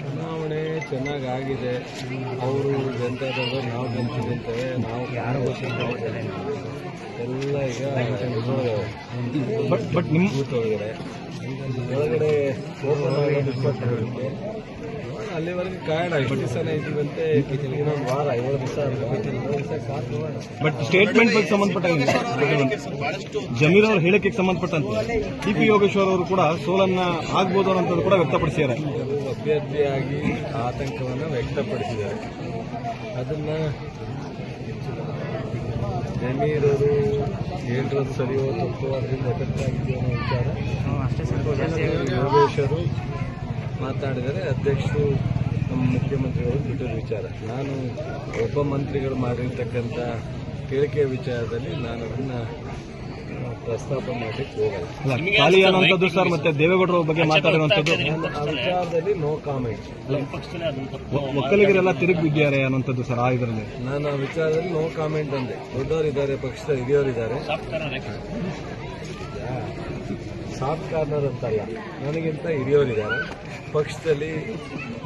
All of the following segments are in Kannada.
ಚುನಾವಣೆ ಚೆನ್ನಾಗಿ ಆಗಿದೆ ಅವರು ಜನತಾದವರು ನಾವು ಗೆಲ್ತಿದ್ದೇವೆ ನಾವು ಯಾರು ಎಲ್ಲ ಈಗ ಬಟ್ ಬಟ್ ನಿಮ್ಮ ಬೂತ್ ಒಳಗಡೆ ಅಲ್ಲಿವರೆಗೆ ಕಾಯೋಣ ಎಷ್ಟು ದಿವಸನೇ ಇದ್ದೀವಂತೆ ಇನ್ನೊಂದು ವಾರ ಏಳು ದಿವಸ ಬಟ್ ಸ್ಟೇಟ್ಮೆಂಟ್ ಬಗ್ಗೆ ಸಂಬಂಧಪಟ್ಟಂಗೆ ಜಮೀರ್ ಅವರು ಹೇಳಕ್ಕೆ ಸಂಬಂಧಪಟ್ಟಂತೆ. ಟಿ ಪಿ ಯೋಗೇಶ್ವರ್ ಅವರು ಕೂಡ ಸೋಲನ್ನ ಆಗ್ಬೋದು ಅನ್ನೋದು ಕೂಡ ವ್ಯಕ್ತಪಡಿಸಿದ್ದಾರೆ. ಅಭ್ಯರ್ಥಿಯಾಗಿ ಆತಂಕವನ್ನು ವ್ಯಕ್ತಪಡಿಸಿದ್ದಾರೆ. ಅದನ್ನ ಜಮೀರರು ಹೇಳಿರೋದು ಸರಿಯೋ ತಪ್ಪು ಅದರಿಂದ ಎಫೆಕ್ಟ್ ಆಗಿದೆಯೋ ಅನ್ನೋ ವಿಚಾರ. ಯೋಗೇಶ್ವರು ಮಾತಾಡಿದರೆ ಅಧ್ಯಕ್ಷರು ನಮ್ಮ ಮುಖ್ಯಮಂತ್ರಿಗಳು ಬಿಟ್ಟಿರೋ ವಿಚಾರ. ನಾನು ಒಬ್ಬ ಮಂತ್ರಿಗಳು ಮಾಡಿರ್ತಕ್ಕಂಥ ಹೇಳಿಕೆ ವಿಚಾರದಲ್ಲಿ ನಾನು ಅದನ್ನು ಪ್ರಸ್ತಾಪ ಮಾಡಲಿಕ್ಕೆ ಹೋಗಲ್ಲ. ಖಾಲಿ ಅನ್ನುವಂಥದ್ದು ಸರ್ ಮತ್ತೆ ದೇವೇಗೌಡರ ಬಗ್ಗೆ ಮಾತಾಡಿರುವಂಥದ್ದು ಆ ವಿಚಾರದಲ್ಲಿ ನೋ ಕಾಮೆಂಟ್ ಒಕ್ಕಲಿಗರೆಲ್ಲ ತಿರುಗಿ ಬಿದ್ದಿದ್ದಾರೆ ಅನ್ನುವಂಥದ್ದು ಸರ್ ಆ ಇದರಲ್ಲಿ. ನಾನು ಆ ವಿಚಾರದಲ್ಲಿ ನೋ ಕಾಮೆಂಟ್ ಅಂದೆ. ದೊಡ್ಡವರಿದ್ದಾರೆ ಪಕ್ಷದ ಹಿರಿಯವರಿದ್ದಾರೆ. ಸಾಫ್ಟ್ ಕಾರ್ನರ್ ಅಂತಲ್ಲ. ನನಗಿಂತ ಹಿರಿಯವರಿದ್ದಾರೆ. ಪಕ್ಷದಲ್ಲಿ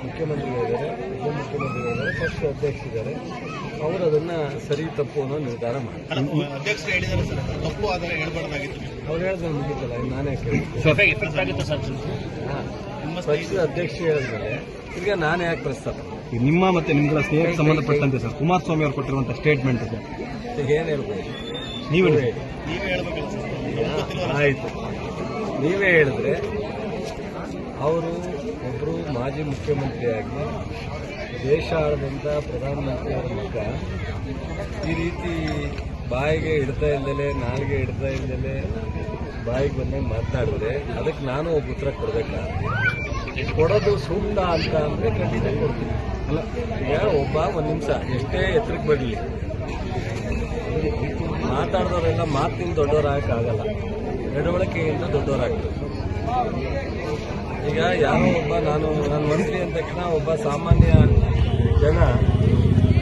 ಮುಖ್ಯಮಂತ್ರಿಗಳಿದ್ದಾರೆ ಉಪಮುಖ್ಯಮಂತ್ರಿಗಳಿದ್ದಾರೆ ಪಕ್ಷದ ಅಧ್ಯಕ್ಷರಿದ್ದಾರೆ. ಅವರು ಅದನ್ನ ಸರಿ ತಪ್ಪು ಅನ್ನೋ ನಿರ್ಧಾರ ಮಾಡಿ ಅಧ್ಯಕ್ಷರು ಹೇಳಿದ್ದಾರೆ ಸರ್ ತಪ್ಪು ಆದರೆ ಹೇಳ್ಬಾರ್ದಾಗಿತ್ತು. ಅವ್ರು ಹೇಳಿದ್ರೆ ಮುಗಿತಲ್ಲ ನಾನೇ ಪಕ್ಷದ ಅಧ್ಯಕ್ಷ ಹೇಳಿದ್ಮೇಲೆ ಈಗ ನಾನು ಯಾಕೆ ಪ್ರಸ್ತಾಪ ನಿಮ್ಮ ಮತ್ತೆ ನಿಮ್ಗಳ ಸ್ನೇಹಕ್ಕೆ ಸಂಬಂಧಪಟ್ಟಂತೆ ಸರ್ ಕುಮಾರಸ್ವಾಮಿ ಅವರು ಕೊಟ್ಟಿರುವಂತಹ ಸ್ಟೇಟ್ಮೆಂಟ್ ಇದೆ. ಈಗ ಏನು ಹೇಳ್ಬೋದು? ನೀವು ನೀವೇ ಹೇಳಿ. ನೀವೇ ಹೇಳ್ಬೇಕಲ್ಲ ಸರ್ ಆಯಿತು. ನೀವೇ ಹೇಳಿದ್ರೆ ಅವರು ಒಬ್ಬರು ಮಾಜಿ ಮುಖ್ಯಮಂತ್ರಿಯಾಗಿ ದೇಶ ಆಳಿದಂಥ ಪ್ರಧಾನಮಂತ್ರಿಯವರ ಮಗ ಈ ರೀತಿ ಬಾಯಿಗೆ ಇಡ್ತಾ ಇಲ್ದಲೆ, ನಾಲ್ಗೆ ಇಡ್ತಾ ಇಲ್ದಲೆ ಬಾಯಿಗೆ ಬಂದಂಗೆ ಮಾತನಾಡಿದ್ರೆ ಅದಕ್ಕೆ ನಾನು ಒಬ್ಬ ಉತ್ತರ ಕೊಡಬೇಕಾ? ಕೊಡೋದು ಸೂಕ್ತ ಅಂತ ಅಂದರೆ ಖಂಡಿತ ಕೊಡ್ತೀನಿ. ಅಲ್ಲ, ಈಗ ಒಬ್ಬ ಒಂದು ನಿಮಿಷ, ಎಷ್ಟೇ ಎತ್ತರಕ್ಕೆ ಬರಲಿ. ಮಾತಾಡಿದವರೆಲ್ಲ ಮಾತಿನ ದೊಡ್ಡವರಾಗಕ್ಕಾಗಲ್ಲ. ನಡವಳಿಕೆಯಿಂದ ದೊಡ್ಡವರಾಗ್ತದೆ ಈಗ ಯಾರೋ ಒಬ್ಬ, ನಾನು ನಾನು ಮಂತ್ರಿ ಅಂದ ತಕ್ಷಣ ಒಬ್ಬ ಸಾಮಾನ್ಯ ಜನ,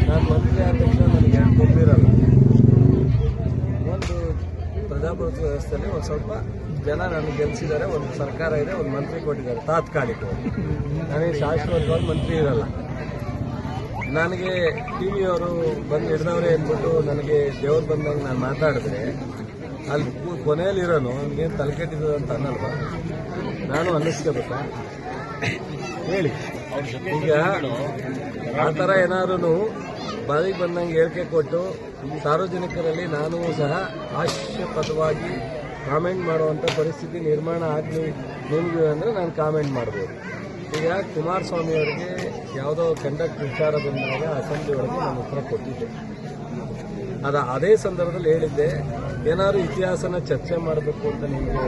ನಾನು ಮಂತ್ರಿ ಆದ ತಕ್ಷಣ ನನಗೆ ಗೊತ್ತಿರಲ್ಲ. ಒಂದು ಪ್ರಜಾಪ್ರಭುತ್ವ ವ್ಯವಸ್ಥೆಯಲ್ಲಿ ಒಂದು ಸ್ವಲ್ಪ ಜನ ನನಗೆ ಗೆಲ್ಲಿಸಿದ್ದಾರೆ ಒಂದು ಸರ್ಕಾರ ಇದೆ, ಒಂದು ಮಂತ್ರಿ ಕೊಟ್ಟಿದ್ದಾರೆ ತಾತ್ಕಾಲಿಕವಾಗಿ ನನಗೆ ಶಾಶ್ವತವಾಗಿ ಮಂತ್ರಿ ಇರಲ್ಲ. ನನಗೆ ಟಿ ವಿಯವರು ಬಂದು ಹಿಡ್ದವ್ರೆ ಅಂದ್ಬಿಟ್ಟು ನನಗೆ ದೇವ್ರು ಬಂದಾಗ ನಾನು ಮಾತಾಡಿದ್ರೆ ಅಲ್ಲಿ ಕೊನೆಯಲ್ಲಿರೋನು ನನಗೇನು ತಲೆ ಕೆಟ್ಟಿದ್ದು ಅಂತ ಅನ್ನಲ್ವ? ನಾನು ಅನ್ನಿಸ್ಕೋಬೇಕಾ? ಹೇಳಿ. ಈಗ ಆ ಥರ ಏನಾದ್ರೂ ಬಾಯಿಗೆ ಬಂದಂಗೆ ಹೇಳಿಕೆ ಕೊಟ್ಟು ಸಾರ್ವಜನಿಕರಲ್ಲಿ ನಾನು ಸಹ ಹಾಸ್ಯಪದವಾಗಿ ಕಾಮೆಂಟ್ ಮಾಡುವಂಥ ಪರಿಸ್ಥಿತಿ ನಿರ್ಮಾಣ ಆಗಲಿ ನಿಮಗೆ ಅಂದರೆ ನಾನು ಕಾಮೆಂಟ್ ಮಾಡ್ಬೋದು. ಈಗ ಕುಮಾರಸ್ವಾಮಿ ಅವರಿಗೆ ಯಾವುದೋ ಕಂಡಕ್ಟ್ ವಿಚಾರ ಬಂದಾಗ ಅಸೆಂಬ್ಲಿ ಒಳಗೆ ನಾನು ಉತ್ತರ ಕೊಟ್ಟಿದ್ದೆ. ಅದ ಅದೇ ಸಂದರ್ಭದಲ್ಲಿ ಹೇಳಿದ್ದೆ ಏನಾದ್ರು ಇತಿಹಾಸನ ಚರ್ಚೆ ಮಾಡಬೇಕು ಅಂತ ನಿಮಗೆ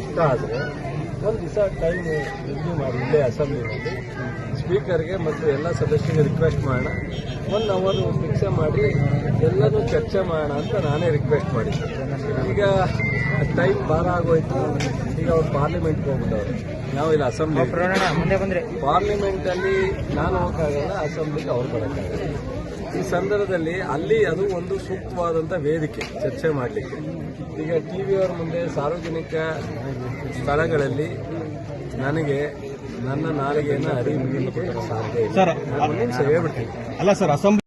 ಇಷ್ಟ ಆದರೆ ಒಂದು ದಿವಸ ಟೈಮ್ ರಿವ್ಯೂ ಮಾಡಿ ಇಲ್ಲೇ ಅಸೆಂಬ್ಲಿನಲ್ಲಿ ಸ್ಪೀಕರ್ಗೆ ಮತ್ತು ಎಲ್ಲ ಸದಸ್ಯರಿಗೆ ರಿಕ್ವೆಸ್ಟ್ ಮಾಡೋಣ. ಒನ್ ಅವರ್ ಫಿಕ್ಸ್ ಮಾಡಿ ಎಲ್ಲರೂ ಚರ್ಚೆ ಮಾಡೋಣ ಅಂತ ನಾನೇ ರಿಕ್ವೆಸ್ಟ್ ಮಾಡಿದ್ದೆ. ಈಗ ಟೈಮ್ ಭಾರ ಆಗೋಯ್ತು. ಈಗ ಅವ್ರು ಪಾರ್ಲಿಮೆಂಟ್ಗೆ ಹೋಗ್ಬಿಟ್ಟವ್ರು. ನಾವು ಇಲ್ಲಿ ಅಸೆಂಬ್ಲಿ ಮುಂದೆ ಬಂದ್ರೆ. ಪಾರ್ಲಿಮೆಂಟಲ್ಲಿ ನಾನು ಹೋಗೋಕ್ಕಾಗಲ್ಲ ಅಸೆಂಬ್ಲಿಗೆ ಅವ್ರು ಬರೋಕ್ಕಾಗಲ್ಲ. ಈ ಸಂದರ್ಭದಲ್ಲಿ ಅಲ್ಲಿ ಅದು ಒಂದು ಸೂಕ್ತವಾದಂಥ ವೇದಿಕೆ ಚರ್ಚೆ ಮಾಡಲಿಕ್ಕೆ. ಈಗ ಟಿ ವಿಯವರ ಮುಂದೆ ಸಾರ್ವಜನಿಕ ಸ್ಥಳಗಳಲ್ಲಿ ನನಗೆ ನನ್ನ ನಾಲಿಗೆಯನ್ನು ಅರಿವು ಸಾಧ್ಯ ಇಲ್ಲ. ನಿಮಿಷ ಅಲ್ಲ ಸರ್ ಅಸೆಂಬ್ಲಿ